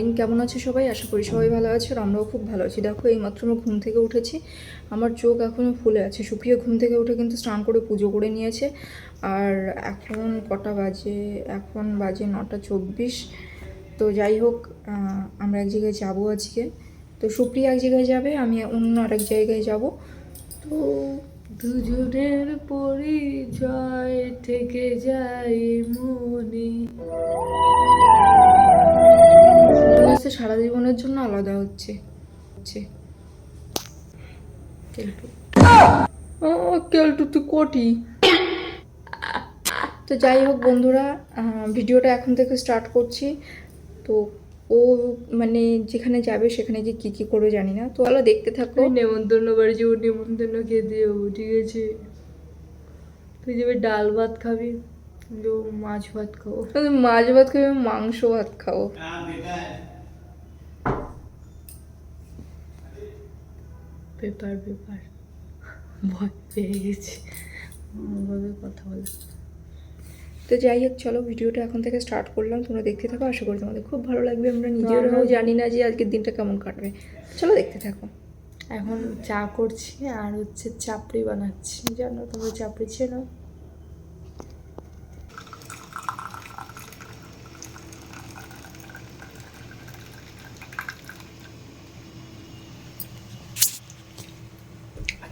Morning, কেমন আছে সবাই? আশা করি সবাই ভালো আছে আর আমরাও খুব ভালো আছি। দেখো, এইমাত্র আমরা ঘুম থেকে উঠেছি। আমার চোখ এখনও ফুলে আছে। সুপ্রিয়া ঘুম থেকে উঠে কিন্তু স্নান করে পুজো করে নিয়েছে। আর এখন কটা বাজে? এখন বাজে নটা চব্বিশ। তো যাই হোক আমরা এক জায়গায় যাব আজকে। তো সুপ্রিয়া এক জায়গায় যাবে, আমি অন্য আরেক জায়গায় যাব। তো দুজনের পরিচয় থেকে যাই মনে। মনে সারা জীবনের জন্য আলাদা হচ্ছে। হচ্ছে। কেলটু। ও কেলটু তুই কোটি। তো যাই হোক বন্ধুরা ভিডিওটা এখন থেকে স্টার্ট করছি। তো ও মানে যেখানে যাবে সেখানে যে কী কী করবে জানি না। তো চলো দেখতে থাকো। নেমন্তন্ন বাড়ি যাব নেমন্তন্ন খেতে যাব ঠিক আছে? তুই যাবে ডাল ভাত খাবি মাছ ভাত খাব। তুমি মাছ ভাত খাবি মাংস ভাত খাব। Paper paper. ভয় পেয়ে গেছি। ভাবে কথা বলে। তো যাই হোক চলো ভিডিওটা এখন থেকে স্টার্ট করলাম। তোমরা দেখতে থাকো আশা করি তোমাদের খুব ভালো লাগবে। আমরা নিজেরাও জানি না যে আজকের দিনটা কেমন কাটবে। চলো দেখতে থাকো। এখন চা করছি আর হচ্ছে চাপড়ি বানাচ্ছি। জানো তোমরা চাপড়ি চেনো?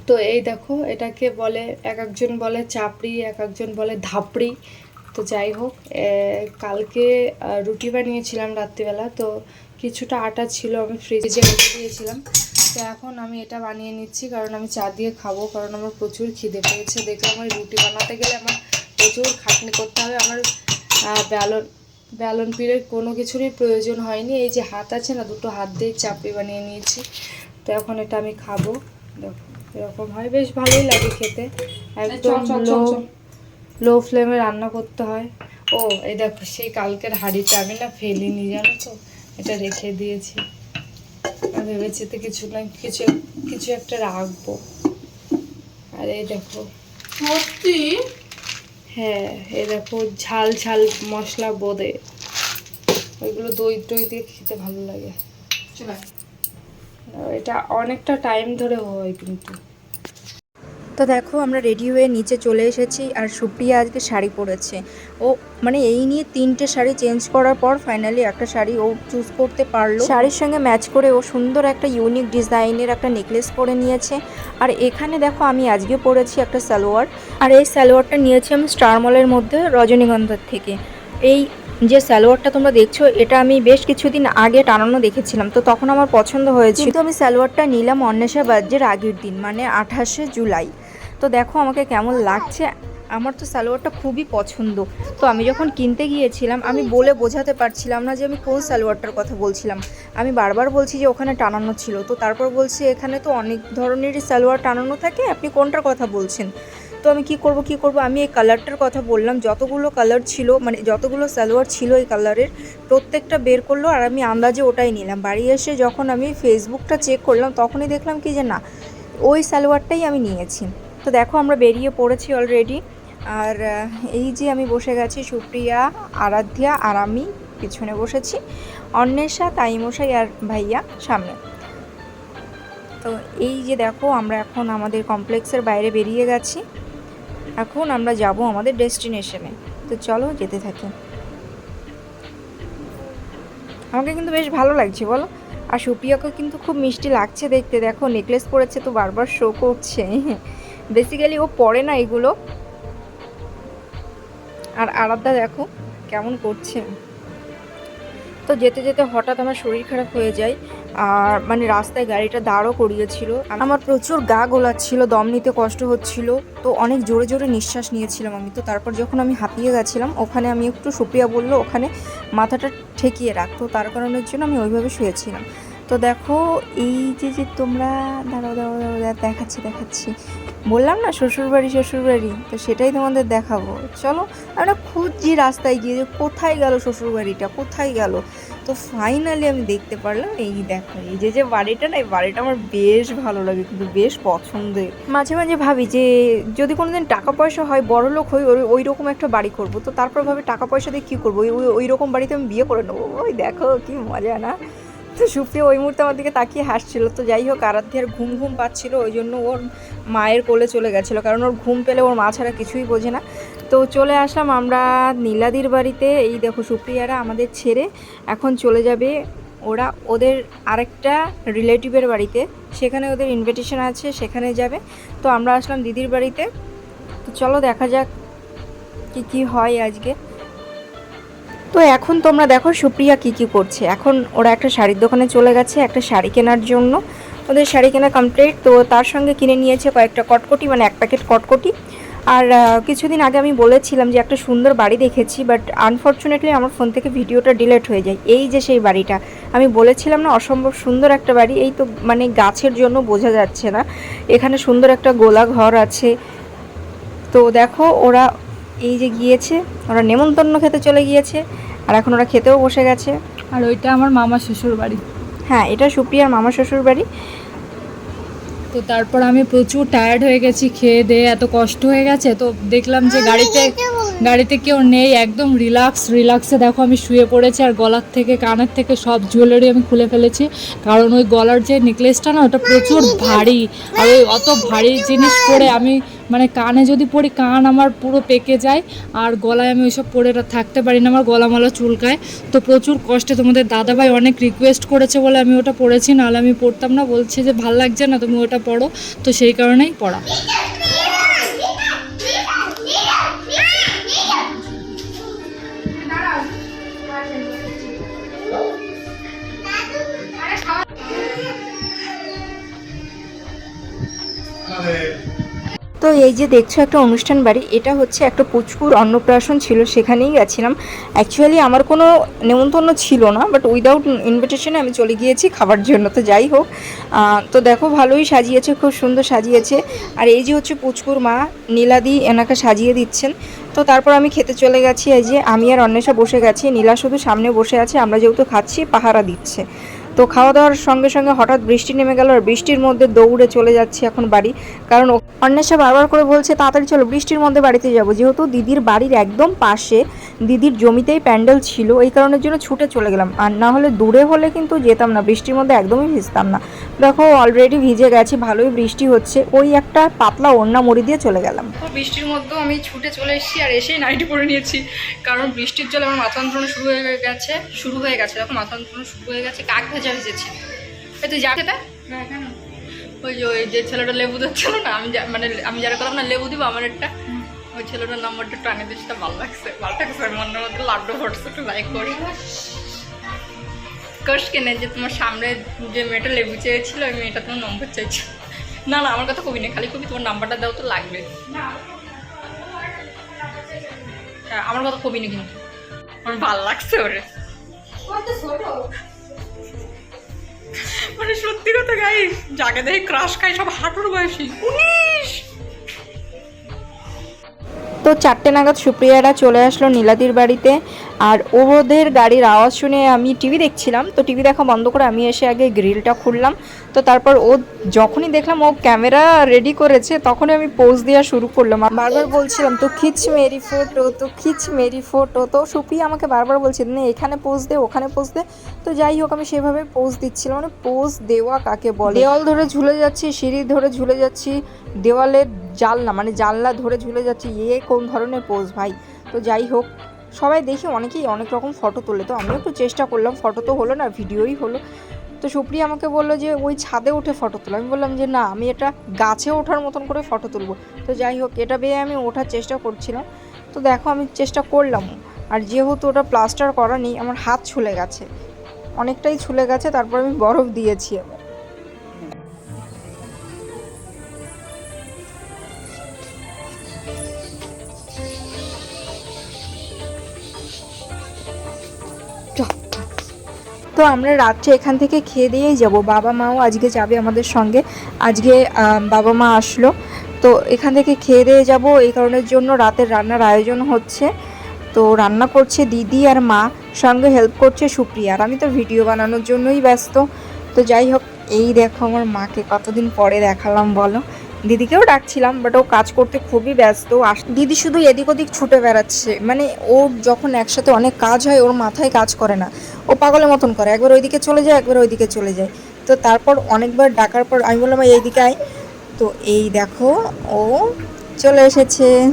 তো এই দেখো, এটাকে বলে এক একজন বলে চাপড়ি, এক একজন বলে ধাপড়ি। তো যাই হোক কালকে রুটি বানিয়েছিলাম রাত্রিবেলা, তো কিছুটা আটা ছিল, আমি ফ্রিজে রেখে দিয়েছিলাম। তো এখন আমি এটা বানিয়ে নিচ্ছি, কারণ আমি চা দিয়ে খাব, কারণ আমার প্রচুর খিদে পেয়েছে। দেখলাম ওই রুটি বানাতে গেলে আমার প্রচুর খাটনি করতে হবে। আমার ব্যালন ব্যালন পিড়ের কোনো কিছুরই প্রয়োজন হয়নি। এই যে হাত আছে না, দুটো হাত দিয়ে চাপড়ি বানিয়ে নিয়েছি। তো এখন এটা আমি খাব। দেখো। এরকম হয়। বেশ ভালোই লাগে খেতে। একদম লো লো ফ্লেমে রান্না করতে হয়। ও এই দেখো সেই কালকের হাঁড়িটা আমি না ফেলিনি জানো তো? এটা রেখে দিয়েছি। ভেবেছি তো কিছু না কিছু কিছু একটা রাখব। আর এই দেখো। সত্যি? হ্যাঁ এই দেখো ঝাল ঝাল মশলা বোঁদে। ওইগুলো দই টই দিয়ে খেতে ভালো লাগে। এটা অনেকটা টাইম ধরে হয় কিন্তু। তো দেখো, আমরা রেডি হয়ে নিচে চলে এসেছি আর সুপ্রিয়া আজকে শাড়ি পরেছে। ও মানে এই নিয়ে তিনটে শাড়ি চেঞ্জ করার পর ফাইনালি একটা শাড়ি ও চুজ করতে পারল। শাড়ির সঙ্গে ম্যাচ করে ও সুন্দর একটা ইউনিক ডিজাইনের একটা নেকলেস পরে নিয়েছে। আর এখানে দেখো, আমি আজকে পরেছি একটা সালোয়ার। আর এই সালোয়ারটা নিয়েছি আমি স্টার মলের মধ্যে রজনীগন্ধার থেকে। এই যে সালোয়ারটা তোমরা দেখছ, এটা আমি বেশ কিছুদিন আগে টানানো দেখেছিলাম, তো তখন আমার পছন্দ হয়েছে কিন্তু আমি সালোয়ারটা নিলাম অন্বেষা বাজ্যের আগের দিন মানে আঠাশে জুলাই। তো দেখো আমাকে কেমন লাগছে। আমার তো সালোয়ারটা খুবই পছন্দ। তো আমি যখন কিনতে গিয়েছিলাম, আমি বলে বোঝাতে পারছিলাম না যে আমি কোন সালোয়ারটার কথা বলছিলাম। আমি বারবার বলছি যে ওখানে টানানো ছিল। তো তারপর বলছি, এখানে তো অনেক ধরনেরই সালোয়ার টানানো থাকে, আপনি কোনটার কথা বলছেন? তো আমি কি করব কি করব? আমি এই কালারটার কথা বললাম। যতগুলো কালার ছিল মানে যতগুলো সালোয়ার ছিল এই কালারের, প্রত্যেকটা বের করল আর আমি আন্দাজে ওটাই নিলাম। বাড়ি এসে যখন আমি ফেসবুকটা চেক করলাম, তখনই দেখলাম কি যে না, ওই সালোয়ারটাই আমি নিয়েছি। তো দেখো, আমরা বেরিয়ে পড়েছি অলরেডি আর এই যে আমি বসে গেছি, সুপ্রিয়া, আরাধ্যা আর আমি পিছনে বসেছি, অন্বেষা, তাইমশাই আর ভাইয়া সামনে। তো এই যে দেখো, আমরা এখন আমাদের কমপ্লেক্সের বাইরে বেরিয়ে গেছি। এখন আমরা যাব আমাদের ডেস্টিনেশনে তো চলো, যেতে থাকি। আমাকে কিন্তু বেশ ভালো লাগছে, বলো। আর সুপ্রিয়াকে কিন্তু খুব মিষ্টি লাগছে দেখতে। দেখো নেকলেস পরেছে তো বারবার শো করছে। বেসিক্যালি ও পড়ে না এগুলো। আর আরাধ্যা দেখো কেমন করছে। তো যেতে যেতে হঠাৎ আমার শরীর খারাপ হয়ে যায়, আর মানে রাস্তায় গাড়িটা দাঁড়ও করিয়েছিল। আমার প্রচুর গা গোলাচ্ছিল, দম নিতে কষ্ট হচ্ছিল, তো অনেক জোরে জোরে নিঃশ্বাস নিয়েছিলাম আমি। তো তারপর যখন আমি হাঁপিয়ে গেছিলাম, ওখানে আমি একটু সুপ্রিয়া বলল, ওখানে মাথাটা ঠেকিয়ে রাখতো তার কারণের জন্য আমি ওইভাবে শুয়েছিলাম। তো দেখো, এই যে যে তোমরা, দাঁড়াও দাঁড়াও দাঁড়াও দেখাচ্ছি দেখাচ্ছি। বললাম না শ্বশুরবাড়ি শ্বশুরবাড়ি, তো সেটাই তোমাদের দেখাবো। চলো, আমরা খুঁজছি রাস্তায় গিয়ে যে কোথায় গেল শ্বশুরবাড়িটা, কোথায় গেল? তো ফাইনালি আমি দেখতে পারলাম, এই দেখো, এই যে যে বাড়িটা না, এই বাড়িটা আমার বেশ ভালো লাগে, কিন্তু বেশ পছন্দের। মাঝে মাঝে ভাবি যে, যদি কোনোদিন টাকা পয়সা হয়, বড় লোক হই ওই- রকম একটা বাড়ি করব, তো তারপর ভাবে টাকা পয়সা দিয়ে কী করব? ওই- ওই রকম বাড়িতে আমি বিয়ে করে নেব। ওই দেখো, কি মজা না? তো সুপ্রিয়া, ওই মুহূর্তে আমার দিকে তাকিয়ে হাসছিল। তো যাই হোক, আরাধ্যার ঘুম ঘুম পাচ্ছিল, ওই জন্য ওর মায়ের কোলে চলে গেছিল। কারণ ওর ঘুম পেলে ওর মা ছাড়া কিছুই বোঝে না। তো চলে আসলাম আমরা নীলাদির বাড়িতে। এই দেখো সুপ্রিয়ারা আমাদের ছেড়ে এখন চলে যাবে ওরা ওদের আরেকটা রিলেটিভের বাড়িতে। সেখানে ওদের ইনভিটেশন আছে, সেখানে যাবে। তো আমরা আসলাম দিদির বাড়িতে। তো চলো দেখা যাক কি কি হয় আজকে। তো এখন তোমরা দেখো সুপ্রিয়া কি কি করছে। এখন ওরা একটা শাড়ির দোকানে চলে গেছে, একটা শাড়ি কেনার জন্য। ওদের শাড়ি কেনা কমপ্লিট তো তার সঙ্গে কিনে নিয়েছে কয়েকটা কটকটি মানে এক প্যাকেট কটকটি। আর কিছুদিন আগে আমি বলেছিলাম যে একটা সুন্দর বাড়ি দেখেছি বাট আনফর্চুনেটলি আমার ফোন থেকে ভিডিওটা ডিলেট হয়ে যায়। এই যে সেই বাড়িটা, আমি বলেছিলাম না অসম্ভব সুন্দর একটা বাড়ি, এই তো মানে গাছের জন্য বোঝা যাচ্ছে না। এখানে সুন্দর একটা গোলা ঘর আছে। তো দেখো ওরা এই যে গিয়েছে ওরা নেমন্তন্ন খেতে চলে গিয়েছে আর এখন ওরা খেতেও বসে গেছে। আর ওইটা আমার মামা শ্বশুর বাড়ি। হ্যাঁ এটা সুপ্রিয়ার মামা শ্বশুর বাড়ি। তো তারপর আমি প্রচুর টায়ার্ড হয়ে গেছি খেয়ে দিয়ে এত কষ্ট হয়ে গেছে তো দেখলাম যে গাড়িতে গাড়িতে কেউ নেই একদম রিল্যাক্স রিল্যাক্সে দেখো আমি শুয়ে পড়েছি আর গলার থেকে কানের থেকে সব জুয়েলারি আমি খুলে ফেলেছি। কারণ ওই গলার যে নেকলেসটা না ওটা প্রচুর ভারী আর ওই অত ভারী জিনিস পরে আমি মানে কানে যদি পড়ি, কান আমার পুরো পেকে যায়, আর গলায় আমি ওইসব পরে থাকতে পারি না, আমার গলামালা চুলকায়। তো প্রচুর কষ্টে তোমাদের দাদাভাই অনেক রিকোয়েস্ট করেছে বলে আমি ওটা পড়েছি, নাহলে আমি পড়তাম না। বলছে যে, ভালো লাগছে না তুমি ওটা পড়ো। তো সেই কারণেই পড়া। তো এই যে দেখছ একটা অনুষ্ঠান বাড়ি, এটা হচ্ছে একটা পুচকুর অন্নপ্রাশন ছিল, সেখানেই গেছিলাম। অ্যাকচুয়ালি আমার কোনো নেমন্তন্ন ছিল না বাট উইদাউট ইনভিটেশনে আমি চলে গিয়েছি খাবার জন্য, তো যাই হোক। তো দেখো ভালোই সাজিয়েছে, খুব সুন্দর সাজিয়েছে। আর এই যে হচ্ছে পুচকুর মা, নীলাদি এনাকে সাজিয়ে দিচ্ছেন। তো তারপর আমি খেতে চলে গেছি, এই যে আমি আর অন্বেষা বসে গেছি, নীলা শুধু সামনে বসে আছে, আমরা যেহেতু খাচ্ছি, পাহারা দিচ্ছে। তো খাওয়া দাওয়ার সঙ্গে সঙ্গে হঠাৎ বৃষ্টি নেমে গেল আর বৃষ্টির মধ্যে দৌড়ে চলে যাচ্ছি এখন বাড়ি। কারণ অন্বেষা বারবার করে বলছে, তাড়াতাড়ি চলো, বৃষ্টির মধ্যে বাড়িতে যাব। যেহেতু দিদির বাড়ির একদম পাশে দিদির জমিতেই প্যান্ডেল ছিল, এই কারণের জন্য ছুটে চলে গেলাম। আর না হলে দূরে হলে কিন্তু যেতাম না, বৃষ্টির মধ্যে একদমই ভিজতাম না। দেখো অলরেডি ভিজে গেছি, ভালোই বৃষ্টি হচ্ছে। ওই একটা পাতলা ওড়না মুড়ি দিয়ে চলে গেলাম। বৃষ্টির মধ্যেও আমি ছুটে চলে এসেছি আর এসেই নাইটি পরে নিয়েছি। কারণ বৃষ্টির জলে আমার মাথা যন্ত্রণা শুরু হয়ে গেছে, শুরু হয়ে গেছে। দেখো মাথা যন্ত্রণা শুরু হয়ে গেছে, কাক ভেজা ভেজেছে এই তুই যা খেতে? ওই যে ওই যে ছেলেটা লেবু দিচ্ছিল না আমি মানে আমি যারা করলাম না লেবু দিব আমার একটা। ওই ছেলেটার নাম্বারটা টানে দিচ্ছে ভালো লাগছে ভালো লাগছে মনের মধ্যে লাড্ডু ফটছে একটু লাইক করি। কষ কেনে যে তোমার সামনে যে মেয়েটা লেবু চেয়েছিল ওই মেয়েটা তোমার নম্বর চাইছে। না না আমার কথা কবি না খালি কবি তোমার নাম্বারটা দাও তো লাগবে। হ্যাঁ আমার কথা কবি না কিন্তু। আমার ভালো লাগছে ওরে। মানে সত্যি কথা গাই যাকে দেখে ক্রাশ খাই সব হাঁটুর বয়সী। উনিশ! তো চারটে নাগাদ সুপ্রিয়ারা চলে আসলো নীলাদির বাড়িতে। আর ওদের গাড়ির আওয়াজ শুনে আমি টিভি দেখছিলাম, তো টিভি দেখা বন্ধ করে আমি এসে আগে গ্রিলটা খুললাম। তো তারপর ও যখনই দেখলাম ও ক্যামেরা রেডি করেছে, তখনই আমি পোজ দেওয়া শুরু করলাম। আর বারবার বলছিলাম, তো খিচ মেরি ফটো, তো খিচ মেরি ফটো। তো সুপ্রিয়া আমাকে বারবার বলছে, না, এখানে পোজ দে, ওখানে পোজ দে। তো যাই হোক, আমি সেভাবে পোজ দিচ্ছিলাম। মানে পোজ দেওয়া কাকে বলে? দেওয়াল ধরে ঝুলে যাচ্ছি, সিঁড়ি ধরে ঝুলে যাচ্ছি, দেওয়ালের জানলা মানে জানলা ধরে ঝুলে যাচ্ছে, এ কোন ধরনের পোজ ভাই? তো যাই হোক, সবাই দেখি অনেকেই অনেক রকম ফটো তোলে। তো আমিও একটু চেষ্টা করলাম ফটো তো হলো না ভিডিওই হলো। তো সুপ্রিয়া আমাকে বলল যে ওই ছাদে উঠে ফটো তোলো। আমি বললাম যে না, আমি এটা গাছে ওঠার মতন করে ফটো তুলবো। তো যাই হোক, এটা বেয়ে আমি ওঠার চেষ্টা করছিলাম। তো দেখো, আমি চেষ্টা করলাম। আর যেহেতু ওটা প্লাস্টার করা নেই, আমার হাত ছুলে গেছে। অনেকটাই ছুলে গেছে, তারপর আমি বরফ দিয়েছি। আবার তো আমরা রাত্রে এখান থেকে খেয়ে দিয়েই যাব। বাবা মাও আজকে যাবে আমাদের সঙ্গে। আজকে বাবা মা আসলো। তো এখান থেকে খেয়ে দিয়ে যাব। এই কারণের জন্য রাতের রান্নার আয়োজন হচ্ছে। তো রান্না করছে দিদি আর মা। সঙ্গে হেল্প করছে সুপ্রিয়া। আর আমি তো ভিডিও বানানোর জন্যই ব্যস্ত। তো যাই হোক, এই দেখো আমার মাকে কতদিন পরে দেখালাম, বলো। দিদিকেও ডাকছিলাম বাট ও কাজ করতে খুবই ব্যস্ত। আস- দিদি শুধু এদিক ওদিক ছুটে বেড়াচ্ছে। মানে ওর যখন একসাথে অনেক কাজ হয়, ওর মাথায় কাজ করে না। ও পাগলের মতন করে। একবার ওইদিকে চলে যায়, একবার ওইদিকে চলে যায়। তো তারপর অনেকবার ডাকার পর আমি বললাম, "এই এইদিকে আয়। তো এই দেখো, ও চলে এসেছে।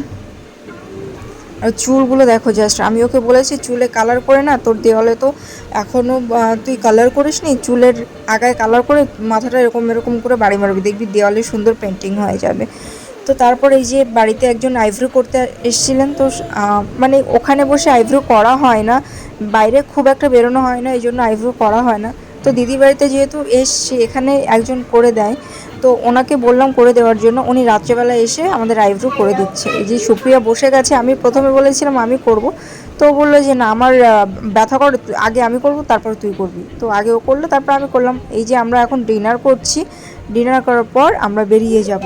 আর চুলগুলো দেখো জাস্ট আমি ওকে বলেছি, চুলে কালার করে না, তোর দেওয়ালে তো এখনও তুই কালার করিস নি চুলের আগায় কালার করে মাথাটা এরকম এরকম করে বাড়ি মারবি। দেখবি দেওয়ালে সুন্দর পেন্টিং হয়ে যাবে। তো তারপর এই যে বাড়িতে একজন আইব্রো করতে এসেছিলেন, তো মানে ওখানে বসে আইব্রো করা হয় না, বাইরে খুব একটা বেরোনো হয় না, এই জন্য আইব্রো করা হয় না। তো দিদি বাড়িতে যেহেতু এসছে, এখানে একজন করে দেয়, তো ওনাকে বললাম করে দেওয়ার জন্য, উনি রাত্রেবেলা এসে আমাদের আইব্রো করে দিচ্ছে। এই যে সুপ্রিয়া বসে গেছে, আমি প্রথমে বলেছিলাম আমি করব, তো বলল যে না, আমার ব্যথা কর, আগে আমি করব, তারপর তুই করবি। তো আগে ও করল, তারপর আমি করলাম, এই যে আমরা এখন ডিনার করছি, ডিনার করার পর আমরা বেরিয়ে যাব।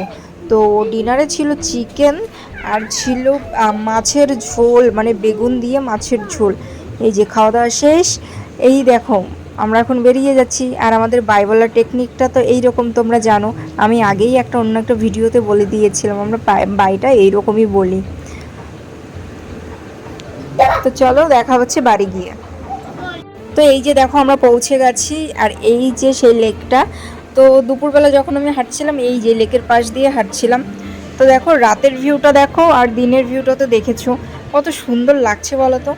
তো ডিনারে ছিল চিকেন আর ছিল মাছের ঝোল মানে বেগুন দিয়ে মাছের ঝোল। এই যে খাওয়া দাওয়া শেষ, এই দেখো, আমরা এখন বেরিয়ে যাচ্ছি। আর আমাদের বাই বলার টেকনিকটা তো এই রকম তোমরা জানো। আমি আগেই একটা, অন্য একটা ভিডিওতে বলে দিয়েছিলাম, আমরা বাই- বাইটা এইরকমই বলি। তো চলো দেখা হচ্ছে বাড়ি গিয়ে। তো এই যে দেখো, আমরা পৌঁছে গেছি। আর এই যে সেই লেকটা তো দুপুরবেলা যখন আমি হাঁটছিলাম, এই যে লেকের পাশ দিয়ে হাঁটছিলাম, তো দেখো রাতের ভিউটা দেখো আর দিনের ভিউটা তো দেখেছ। কত সুন্দর লাগছে বলো তো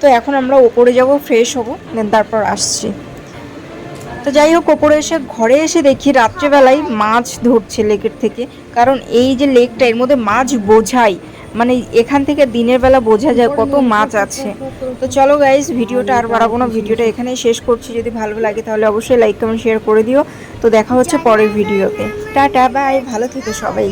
তো এখন আমরা ওপরে যাব ফ্রেশ হব দেন তারপর আসছি। তো যাই হোক, ওপরে এসে, ঘরে এসে দেখি রাত্রেবেলায় মাছ ধরছে লেকের থেকে। কারণ এই যে লেকটা, এর মধ্যে মাছ বোঝাই। মানে এখান থেকে দিনের বেলা বোঝা যায় কত মাছ আছে। তো চলো গাইজ ভিডিওটা আর বাড়াবো না, ভিডিওটা এখানেই শেষ করছি। যদি ভালো লাগে তাহলে অবশ্যই লাইক কমেন্ট শেয়ার করে দিও। তো দেখা হচ্ছে পরের ভিডিওতে। টাটা বাই ভালো থেকো সবাই।